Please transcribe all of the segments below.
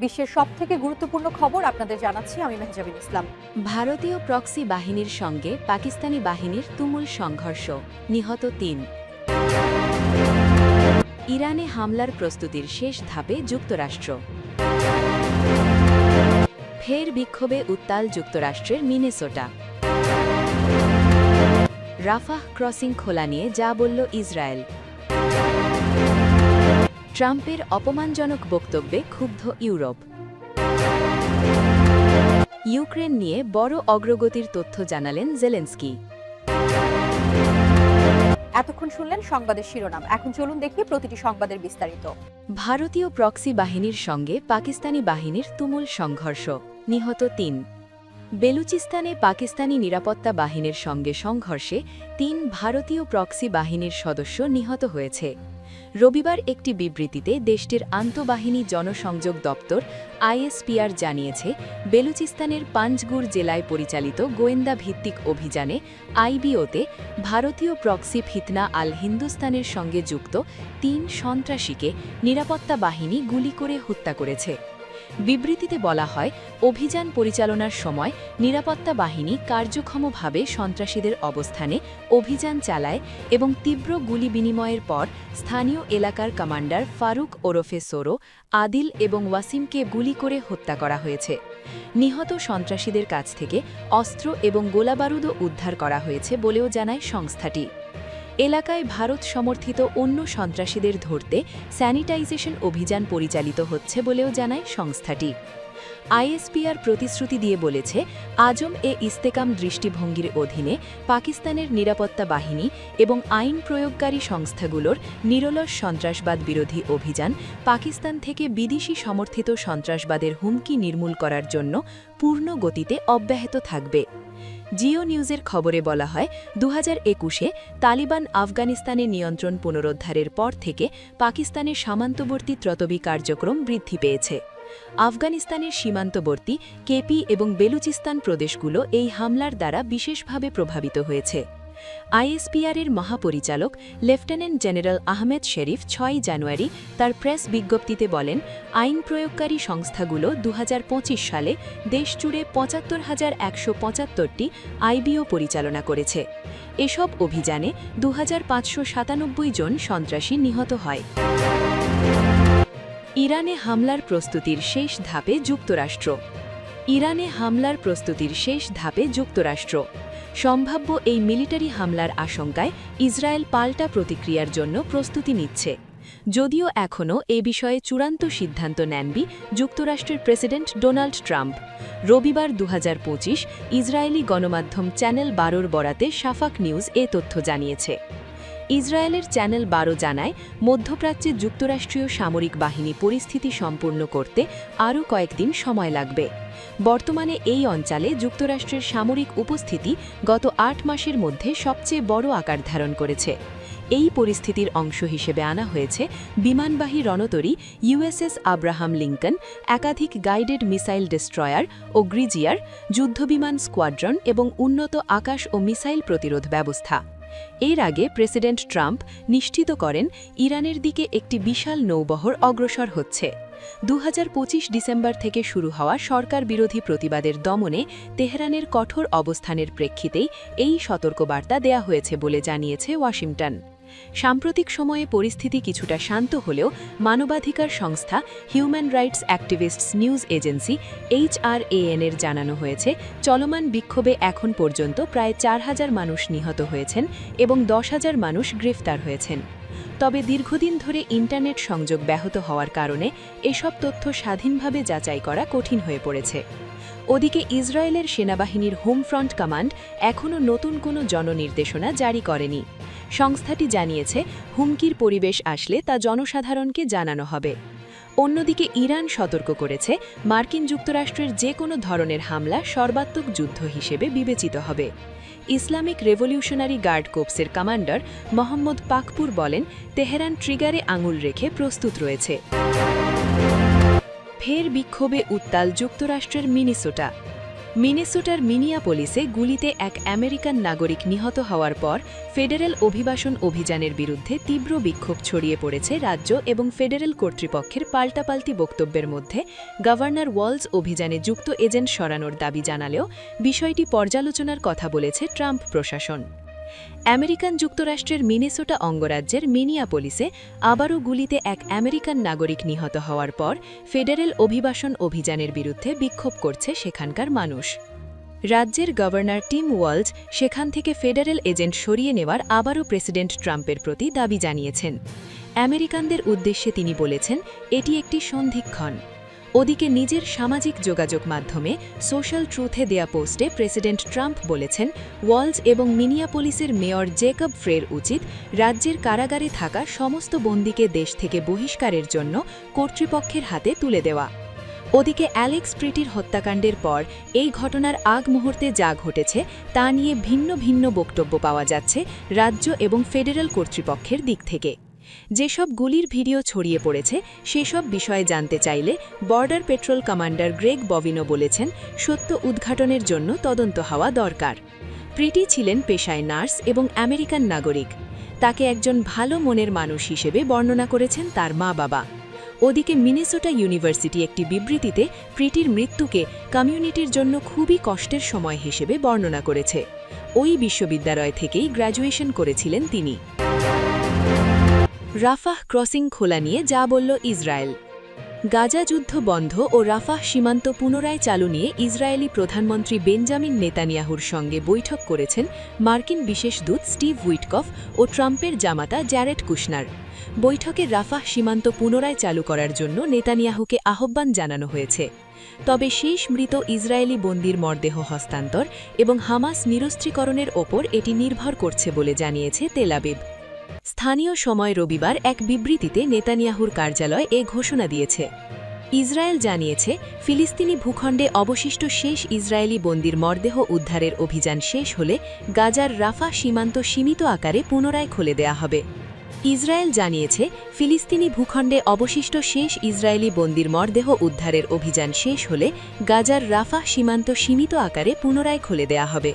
বিশ্বের সব গুরুত্বপূর্ণ খবর আপনাদের জানাচ্ছি আমি ভারতীয় প্রক্সি বাহিনীর সঙ্গে পাকিস্তানি বাহিনীর তুমুল সংঘর্ষ, নিহত তিন। ইরানে হামলার প্রস্তুতির শেষ ধাপে যুক্তরাষ্ট্র। ফের বিক্ষোভে উত্তাল যুক্তরাষ্ট্রের মিনেসোটা। রাফাহ ক্রসিং খোলা নিয়ে যা বলল ইসরায়েল। ট্রাম্পের অপমানজনক বক্তব্যে ক্ষুব্ধ ইউরোপ। ইউক্রেন নিয়ে বড় অগ্রগতির তথ্য জানালেন জেলেন্সকি। এতক্ষণ শুনলেন সংবাদের শিরোনাম। এখন চলুন দেখি প্রতিটি সংবাদের বিস্তারিত। ভারতীয় প্রক্সি বাহিনীর সঙ্গে পাকিস্তানি বাহিনীর তুমুল সংঘর্ষ নিহত তিন। বেলুচিস্তানে পাকিস্তানি নিরাপত্তা বাহিনীর সঙ্গে সংঘর্ষে তিন ভারতীয় প্রক্সি বাহিনীর সদস্য নিহত হয়েছে। রবিবার একটি বিবৃতিতে দেশটির আন্তঃবাহিনী জনসংযোগ দপ্তর, আইএসপিআর জানিয়েছে, বেলুচিস্তানের পাঞ্জগুর জেলায় পরিচালিত গোয়েন্দা ভিত্তিক অভিযানে আইবিওতে ভারতীয় প্রক্সি ফিতনা আল হিন্দুস্তানের সঙ্গে যুক্ত তিন সন্ত্রাসীকে নিরাপত্তা বাহিনী গুলি করে হত্যা করেছে। বিবৃতিতে বলা হয়, অভিযান পরিচালনার সময় নিরাপত্তা বাহিনী কার্যক্ষমভাবে সন্ত্রাসীদের অবস্থানে অভিযান চালায় এবং তীব্র গুলি বিনিময়ের পর স্থানীয় এলাকার কমান্ডার ফারুক ওরফে সোরো, আদিল এবং ওয়াসিমকে গুলি করে হত্যা করা হয়েছে। নিহত সন্ত্রাসীদের কাছ থেকে অস্ত্র এবং গোলাবারুদও উদ্ধার করা হয়েছে বলেও জানায় সংস্থাটি। এলাকায় ভারত সমর্থিত অন্য সন্ত্রাসীদের ধরতে স্যানিটাইজেশন অভিযান পরিচালিত হচ্ছে বলেও জানায় সংস্থাটি। আইএসপিআর প্রতিশ্রুতি দিয়ে বলেছে, আজম এ ইস্তেকাম দৃষ্টিভঙ্গির অধীনে পাকিস্তানের নিরাপত্তা বাহিনী এবং আইন প্রয়োগকারী সংস্থাগুলোর নিরলস সন্ত্রাসবাদ বিরোধী অভিযান পাকিস্তান থেকে বিদেশি সমর্থিত সন্ত্রাসবাদের হুমকি নির্মূল করার জন্য পূর্ণ গতিতে অব্যাহত থাকবে। জিও নিউজের খবরে বলা হয় দু হাজার একুশে তালিবান আফগানিস্তানে নিয়ন্ত্রণ পুনরুদ্ধারের পর থেকে পাকিস্তানের সামান্তবর্তী ত্রতবী কার্যক্রম বৃদ্ধি পেয়েছে। আফগানিস্তানের সীমান্তবর্তী কেপি এবং বেলুচিস্তান প্রদেশগুলো এই হামলার দ্বারা বিশেষভাবে প্রভাবিত হয়েছে। আইএসপিআরের মহাপরিচালক, লেফটেন্যান্ট জেনারেল আহমেদ শেরিফ ছয় জানুয়ারি তার প্রেস বিজ্ঞপ্তিতে বলেন, আইন প্রয়োগকারী সংস্থাগুলো দু হাজার পঁচিশ সালে দেশজুড়ে পঁচাত্তর হাজার একশো পঁচাত্তরটি আইবিও পরিচালনা করেছে। এসব অভিযানে দু হাজার পাঁচশো সাতানব্বই জন সন্ত্রাসী নিহত হয়। ইরানে হামলার প্রস্তুতির শেষ ধাপে যুক্তরাষ্ট্র। ইরানে হামলার প্রস্তুতির শেষ ধাপে যুক্তরাষ্ট্র। সম্ভাব্য এই মিলিটারি হামলার আশঙ্কায় ইসরায়েল পাল্টা প্রতিক্রিয়ার জন্য প্রস্তুতি নিচ্ছে। যদিও এখনও এ বিষয়ে চূড়ান্ত সিদ্ধান্ত নেনবি যুক্তরাষ্ট্রের প্রেসিডেন্ট ডোনাল্ড ট্রাম্প। রবিবার দু হাজার পঁচিশ ইসরায়েলি গণমাধ্যম চ্যানেল বারোর বরাতে সাফাক নিউজ এ তথ্য জানিয়েছে। ইসরায়েলের চ্যানেল বারো জানায়, মধ্যপ্রাচ্যে যুক্তরাষ্ট্রীয় সামরিক বাহিনী পরিস্থিতি সম্পূর্ণ করতে আরও কয়েকদিন সময় লাগবে। বর্তমানে এই অঞ্চলে যুক্তরাষ্ট্রের সামরিক উপস্থিতি গত আট মাসের মধ্যে সবচেয়ে বড় আকার ধারণ করেছে। এই পরিস্থিতির অংশ হিসেবে আনা হয়েছে বিমানবাহী রণতরী ইউএসএস আব্রাহাম লিঙ্কন, একাধিক গাইডেড মিসাইল ডেস্ট্রয়ার ও গ্রিজিয়ার, যুদ্ধবিমান স্কোয়াড্রন এবং উন্নত আকাশ ও মিসাইল প্রতিরোধ ব্যবস্থা। এর আগে প্রেসিডেন্ট ট্রাম্প নিশ্চিত করেন ইরানের দিকে একটি বিশাল নৌবহর অগ্রসর হচ্ছে। দু হাজার পঁচিশ ডিসেম্বর থেকে শুরু হওয়া সরকার বিরোধী প্রতিবাদের দমনে তেহরানের কঠোর অবস্থানের প্রেক্ষিতেই এই সতর্কবার্তা দেয়া হয়েছে বলে জানিয়েছে ওয়াশিংটন। সাম্প্রতিক সময়ে পরিস্থিতি কিছুটা শান্ত হলেও মানবাধিকার সংস্থা human rights activists news agency HRAN এর জানানো হয়েছে, চলমান বিক্ষোভে এখন পর্যন্ত প্রায় চার হাজার মানুষ নিহত হয়েছেন এবং দশ হাজার মানুষ গ্রেফতার হয়েছেন। তবে দীর্ঘদিন ধরে ইন্টারনেট সংযোগ ব্যাহত হওয়ার কারণে এসব তথ্য স্বাধীনভাবে যাচাই করা কঠিন হয়ে পড়েছে। ওদিকে ইসরায়েলের সেনাবাহিনীর হোম ফ্রন্ট কমান্ড এখনও নতুন কোনো জননির্দেশনা জারি করেনি। সংস্থাটি জানিয়েছে, হুমকির পরিবেশ আসলে তা জনসাধারণকে জানানো হবে। অন্যদিকে ইরান সতর্ক করেছে, মার্কিন যুক্তরাষ্ট্রের যে কোনো ধরনের হামলা সর্বাত্মক যুদ্ধ হিসেবে বিবেচিত হবে। ইসলামিক রেভলিউশনারি গার্ড কোপসের কমান্ডার মোহাম্মদ পাকপুর বলেন, তেহরান ট্রিগারে আঙুল রেখে প্রস্তুত রয়েছে। ফের বিক্ষোভে উত্তাল যুক্তরাষ্ট্রের মিনিসোটা। মিনেসোটার মিনিয়াপোলিসে গুলিতে এক আমেরিকান নাগরিক নিহত হওয়ার পর ফেডারেল অভিবাসন অভিযানের বিরুদ্ধে তীব্র বিক্ষোভ ছড়িয়ে পড়েছে রাজ্য এবং ফেডারেল কর্তৃপক্ষের পাল্টাপাল্টি বক্তব্যের মধ্যে গভর্নর ওয়ালস অভিযানে যুক্ত এজেন্ট সরানোর দাবি জানালেও বিষয়টি পর্যালোচনার কথা বলেছে ট্রাম্প প্রশাসন। আমেরিকান যুক্তরাষ্ট্রের মিনেসোটা অঙ্গরাজ্যের মিনিয়াপোলিসে আবারও গুলিতে এক আমেরিকান নাগরিক নিহত হওয়ার পর ফেডারেল অভিবাসন অভিযানের বিরুদ্ধে বিক্ষোভ করছে সেখানকার মানুষ। রাজ্যের গভর্নর টিম ওয়ালজ সেখান থেকে ফেডারেল এজেন্ট সরিয়ে নেওয়ার আবারও প্রেসিডেন্ট ট্রাম্পের প্রতি দাবি জানিয়েছেন। আমেরিকানদের উদ্দেশ্যে তিনি বলেছেন, এটি একটি সন্ধিক্ষণ। ওদিকে নিজের সামাজিক যোগাযোগ মাধ্যমে সোশ্যাল ট্রুথে দেয়া পোস্টে প্রেসিডেন্ট ট্রাম্প বলেছেন, ওয়ালস এবং মিনিয়াপোলিসের মেয়র জেকব ফ্রের উচিত রাজ্যের কারাগারে থাকা সমস্ত বন্দীকে দেশ থেকে বহিষ্কারের জন্য কর্তৃপক্ষের হাতে তুলে দেওয়া। ওদিকে অ্যালেক্স প্রিটির হত্যাকাণ্ডের পর এই ঘটনার আগ মুহূর্তে যা ঘটেছে তা নিয়ে ভিন্ন ভিন্ন বক্তব্য পাওয়া যাচ্ছে রাজ্য এবং ফেডারেল কর্তৃপক্ষের দিক থেকে। যেসব গুলির ভিডিও ছড়িয়ে পড়েছে, সেসব বিষয়ে জানতে চাইলে border patrol commander Greg Bovino বলেছেন, সত্য উদ্ঘাটনের জন্য তদন্ত হওয়া দরকার। প্রিটি ছিলেন পেশায় নার্স এবং আমেরিকান নাগরিক। তাকে একজন ভালো মনের মানুষ হিসেবে বর্ণনা করেছেন তার মা বাবা। ওদিকে মিনেসোটা ইউনিভার্সিটি একটি বিবৃতিতে প্রিটির মৃত্যুকে কমিউনিটির জন্য খুবই কষ্টের সময় হিসেবে বর্ণনা করেছে। ওই বিশ্ববিদ্যালয় থেকেই গ্র্যাজুয়েশন করেছিলেন তিনি। রাফাহ ক্রসিং খোলা নিয়ে যা বলল ইসরায়েল। গাজা যুদ্ধ বন্ধ ও রাফাহ সীমান্ত পুনরায় চালু নিয়ে ইসরায়েলি প্রধানমন্ত্রী বেঞ্জামিন নেতানিয়াহুর সঙ্গে বৈঠক করেছেন মার্কিন বিশেষ দূত স্টিভ উইটকফ ও ট্রাম্পের জামাতা জ্যারেট কুশনার। বৈঠকে রাফাহ সীমান্ত পুনরায় চালু করার জন্য নেতানিয়াহুকে আহ্বান জানানো হয়েছে। তবে শেষ মৃত ইসরায়েলি বন্দির মরদেহ হস্তান্তর এবং হামাস নিরস্ত্রীকরণের ওপর এটি নির্ভর করছে বলে জানিয়েছে তেলাবিব স্থানীয় সময় রবিবার এক বিবৃতিতে নেতানিয়াহুর কার্যালয় এ ঘোষণা দিয়েছে। ইসরায়েল জানিয়েছে, ফিলিস্তিনি ভূখণ্ডে অবশিষ্ট শেষ ইসরায়েলি বন্দির মরদেহ উদ্ধারের অভিযান শেষ হলে গাজার রাফা সীমান্ত সীমিত আকারে পুনরায় খুলে দেয়া হবে। ইসরায়েল জানিয়েছে, ফিলিস্তিনি ভূখণ্ডে অবশিষ্ট শেষ ইসরায়েলি বন্দির মরদেহ উদ্ধারের অভিযান শেষ হলে গাজার রাফা সীমান্ত সীমিত আকারে পুনরায় খুলে দেয়া হবে।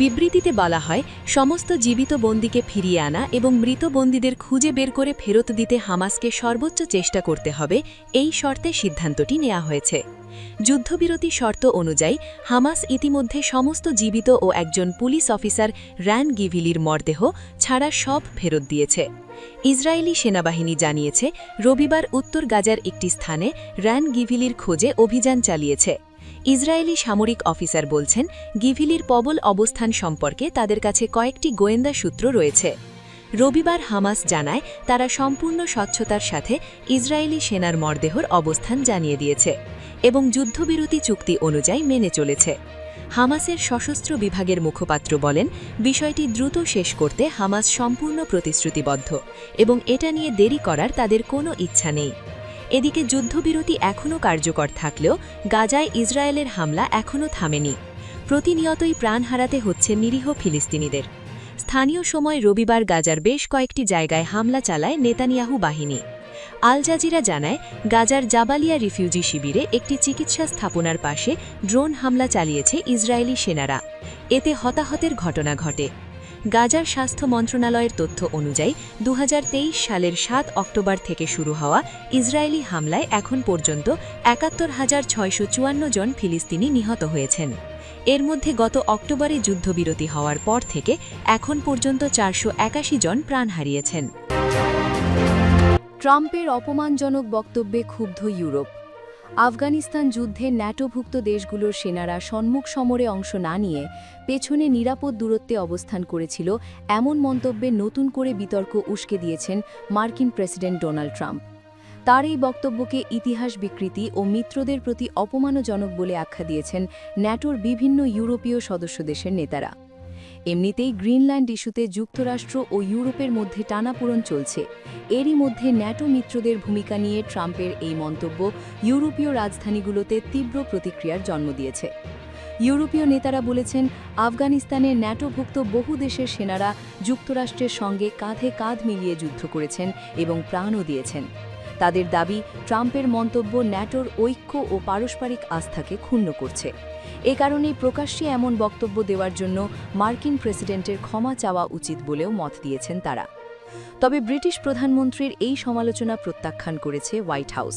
বিবৃতিতে বলা হয়, সমস্ত জীবিত বন্দীকে ফিরিয়ে আনা এবং মৃত বন্দীদের খুঁজে বের করে ফেরত দিতে হামাসকে সর্বোচ্চ চেষ্টা করতে হবে, এই শর্তে সিদ্ধান্তটি নেওয়া হয়েছে। যুদ্ধবিরতি শর্ত অনুযায়ী, হামাস ইতিমধ্যে সমস্ত জীবিত ও একজন পুলিশ অফিসার র্যান গিভিলির মরদেহ ছাড়া সব ফেরত দিয়েছে। ইসরায়েলি সেনাবাহিনী জানিয়েছে, রবিবার উত্তর গাজার একটি স্থানে র্যান গিভিলির খোঁজে অভিযান চালিয়েছে। ইসরায়েলি সামরিক অফিসার বলছেন, গিভিলির পবল অবস্থান সম্পর্কে তাদের কাছে কয়েকটি গোয়েন্দা সূত্র রয়েছে। রবিবার হামাস জানায়, তারা সম্পূর্ণ স্বচ্ছতার সাথে ইসরায়েলি সেনার মরদেহর অবস্থান জানিয়ে দিয়েছে এবং যুদ্ধবিরতি চুক্তি অনুযায়ী মেনে চলেছে। হামাসের সশস্ত্র বিভাগের মুখপাত্র বলেন, বিষয়টি দ্রুত শেষ করতে হামাস সম্পূর্ণ প্রতিশ্রুতিবদ্ধ এবং এটা নিয়ে দেরি করার তাদের কোনো ইচ্ছা নেই। এদিকে যুদ্ধবিরতি এখনও কার্যকর থাকলেও গাজায় ইসরায়েলের হামলা এখনও থামেনি। প্রতিনিয়তই প্রাণ হারাতে হচ্ছে নিরীহ ফিলিস্তিনিদের। স্থানীয় সময় রবিবার গাজার বেশ কয়েকটি জায়গায় হামলা চালায় নেতানিয়াহু বাহিনী। আল জাজিরা জানায়, গাজার জাবালিয়া রিফিউজি শিবিরে একটি চিকিৎসা স্থাপনার পাশে ড্রোন হামলা চালিয়েছে ইসরায়েলি সেনারা। এতে হতাহতের ঘটনা ঘটে। গাজার স্বাস্থ্য মন্ত্রণালয়ের তথ্য অনুযায়ী দু হাজার তেইশ সালের সাত অক্টোবর থেকে শুরু হওয়া ইসরায়েলি হামলায় এখন পর্যন্ত একাত্তর হাজার ছয়শো জন ফিলিস্তিনি নিহত হয়েছেন। এর মধ্যে গত অক্টোবরে যুদ্ধবিরতি হওয়ার পর থেকে এখন পর্যন্ত চারশো একাশি জন প্রাণ হারিয়েছেন। ট্রাম্পের অপমানজনক বক্তব্যে ক্ষুব্ধ ইউরোপ। আফগানিস্তান যুদ্ধে ন্যাটোভুক্ত দেশগুলোর সেনারা সম্মুখ সমরে অংশ না নিয়ে পেছনে নিরাপদ দূরত্বে অবস্থান করেছিল, এমন মন্তব্যে নতুন করে বিতর্ক উস্কে দিয়েছেন মার্কিন প্রেসিডেন্ট ডোনাল্ড ট্রাম্প। তার এই বক্তব্যকে ইতিহাস বিকৃতি ও মিত্রদের প্রতি অপমানজনক বলে আখ্যা দিয়েছেন ন্যাটোর বিভিন্ন ইউরোপীয় সদস্য দেশের নেতারা। এমনিতেই গ্রিনল্যান্ড ইস্যুতে যুক্তরাষ্ট্র ও ইউরোপের মধ্যে টানাপোড়ন চলছে। এরই মধ্যে ন্যাটো মিত্রদের ভূমিকা নিয়ে ট্রাম্পের এই মন্তব্য ইউরোপীয় রাজধানীগুলোতে তীব্র প্রতিক্রিয়ার জন্ম দিয়েছে। ইউরোপীয় নেতারা বলেছেন, আফগানিস্তানে ন্যাটোভুক্ত বহু দেশের সেনারা যুক্তরাষ্ট্রের সঙ্গে কাঁধে কাঁধ মিলিয়ে যুদ্ধ করেছেন এবং প্রাণও দিয়েছেন। তাদের দাবি, ট্রাম্পের মন্তব্য ন্যাটোর ঐক্য ও পারস্পরিক আস্থাকে ক্ষুণ্ণ করছে। এ কারণেই প্রকাশ্যে এমন বক্তব্য দেওয়ার জন্য মার্কিন প্রেসিডেন্টের ক্ষমা চাওয়া উচিত বলেও মত দিয়েছেন তারা। তবে ব্রিটিশ প্রধানমন্ত্রীর এই সমালোচনা প্রত্যাখ্যান করেছে হোয়াইট হাউস।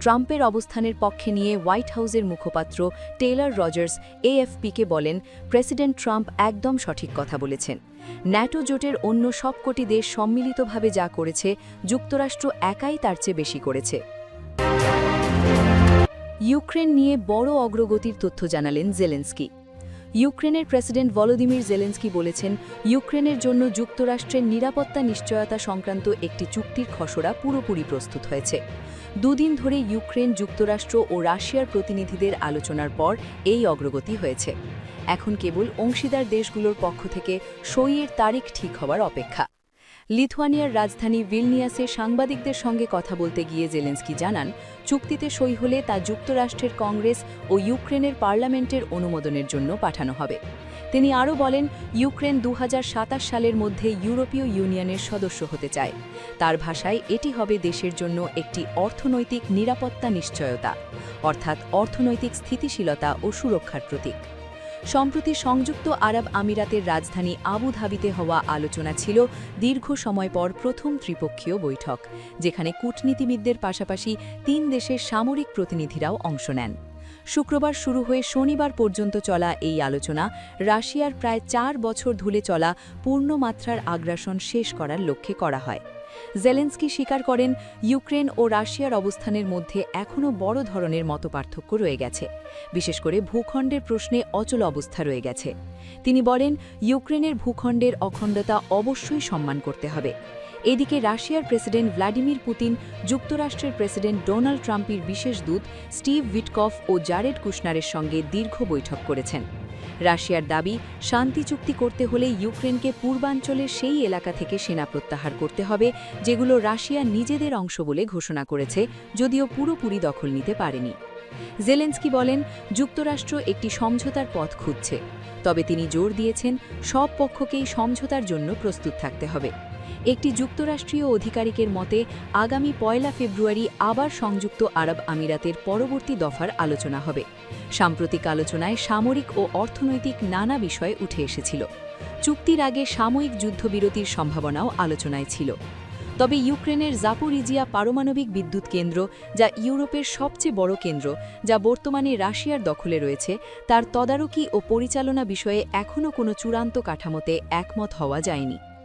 ট্রাম্পের অবস্থানের পক্ষে নিয়ে হোয়াইট হাউসের মুখপাত্র টেইলর রজার্স এএফপিকে বলেন, প্রেসিডেন্ট ট্রাম্প একদম সঠিক কথা বলেছেন। ন্যাটো জোটের অন্য সবকটি দেশ সম্মিলিতভাবে যা করেছে, যুক্তরাষ্ট্র একাই তার চেয়ে বেশি করেছে। ইউক্রেন নিয়ে বড় অগ্রগতির তথ্য জানালেন জেলেন্সকি। ইউক্রেনের প্রেসিডেন্ট ভলোদিমির জেলেন্সকি বলেছেন, ইউক্রেনের জন্য যুক্তরাষ্ট্রের নিরাপত্তা নিশ্চয়তা সংক্রান্ত একটি চুক্তির খসড়া পুরোপুরি প্রস্তুত হয়েছে। দুদিন ধরে ইউক্রেন, যুক্তরাষ্ট্র ও রাশিয়ার প্রতিনিধিদের আলোচনার পর এই অগ্রগতি হয়েছে। এখন কেবল অংশীদার দেশগুলোর পক্ষ থেকে সইয়ের তারিখ ঠিক হওয়ার অপেক্ষা। লিথুয়ানিয়ার রাজধানী ভিলনিয়াসে সাংবাদিকদের সঙ্গে কথা বলতে গিয়ে জেলেন্সকি জানান, চুক্তিতে সই হলে তা যুক্তরাষ্ট্রের কংগ্রেস ও ইউক্রেনের পার্লামেন্টের অনুমোদনের জন্য পাঠানো হবে। তিনি আরও বলেন, ইউক্রেন দু হাজার সাতাশ সালের মধ্যে ইউরোপীয় ইউনিয়নের সদস্য হতে চায়। তার ভাষায় এটি হবে দেশের জন্য একটি অর্থনৈতিক নিরাপত্তা নিশ্চয়তা, অর্থাৎ অর্থনৈতিক স্থিতিশীলতা ও সুরক্ষার প্রতীক। সম্প্রতি সংযুক্ত আরব আমিরাতের রাজধানী আবুধাবিতে হওয়া আলোচনা ছিল দীর্ঘ সময় পর প্রথম ত্রিপক্ষীয় বৈঠক, যেখানে কূটনীতিবিদদের পাশাপাশি তিন দেশের সামরিক প্রতিনিধিরাও অংশ নেন। শুক্রবার শুরু হয়ে শনিবার পর্যন্ত চলা এই আলোচনা, রাশিয়ার প্রায় চার বছর ধুলে চলা পূর্ণমাত্রার আগ্রাসন শেষ করার লক্ষ্যে করা হয়। জেলেন্সকি স্বীকার করেন, ইউক্রেন ও রাশিয়ার অবস্থানের মধ্যে এখনও বড় ধরনের মতপার্থক্য রয়ে গেছে। বিশেষ করে ভূখণ্ডের প্রশ্নে অচল অবস্থা রয়ে গেছে। তিনি বলেন, ইউক্রেনের ভূখণ্ডের অখণ্ডতা অবশ্যই সম্মান করতে হবে। এদিকে রাশিয়ার প্রেসিডেন্ট ভ্লাদিমির পুতিন, যুক্তরাষ্ট্রের প্রেসিডেন্ট ডোনাল্ড ট্রাম্পের বিশেষ দূত স্টিভ উইটকফ ও জারেড কুশনারের সঙ্গে দীর্ঘ বৈঠক করেছেন। রাশিয়ার দাবি, শান্তি চুক্তি করতে হলে ইউক্রেনকে পূর্বাঞ্চলের সেই এলাকা থেকে সেনা প্রত্যাহার করতে হবে, যেগুলো রাশিয়া নিজেদের অংশ বলে ঘোষণা করেছে, যদিও পুরোপুরি দখল নিতে পারেনি। জেলেন্সকি বলেন, যুক্তরাষ্ট্র একটি সমঝোতার পথ খুঁজছে। তবে তিনি জোর দিয়েছেন, সব পক্ষকেই সমঝোতার জন্য প্রস্তুত থাকতে হবে। একটি যুক্তরাষ্ট্রীয় অধিকারিকের মতে, আগামী পয়লা ফেব্রুয়ারি আবার সংযুক্ত আরব আমিরাতের পরবর্তী দফার আলোচনা হবে। সাম্প্রতিক আলোচনায় সামরিক ও অর্থনৈতিক নানা বিষয় উঠে এসেছিল। চুক্তির আগে সাময়িক যুদ্ধবিরতির সম্ভাবনাও আলোচনায় ছিল। তবে ইউক্রেনের জাপোরিজিয়া পারমাণবিক বিদ্যুৎ কেন্দ্র, যা ইউরোপের সবচেয়ে বড় কেন্দ্র, যা বর্তমানে রাশিয়ার দখলে রয়েছে, তার তদারকি ও পরিচালনা বিষয়ে এখনও কোনো চূড়ান্ত কাঠামোতে একমত হওয়া যায়নি।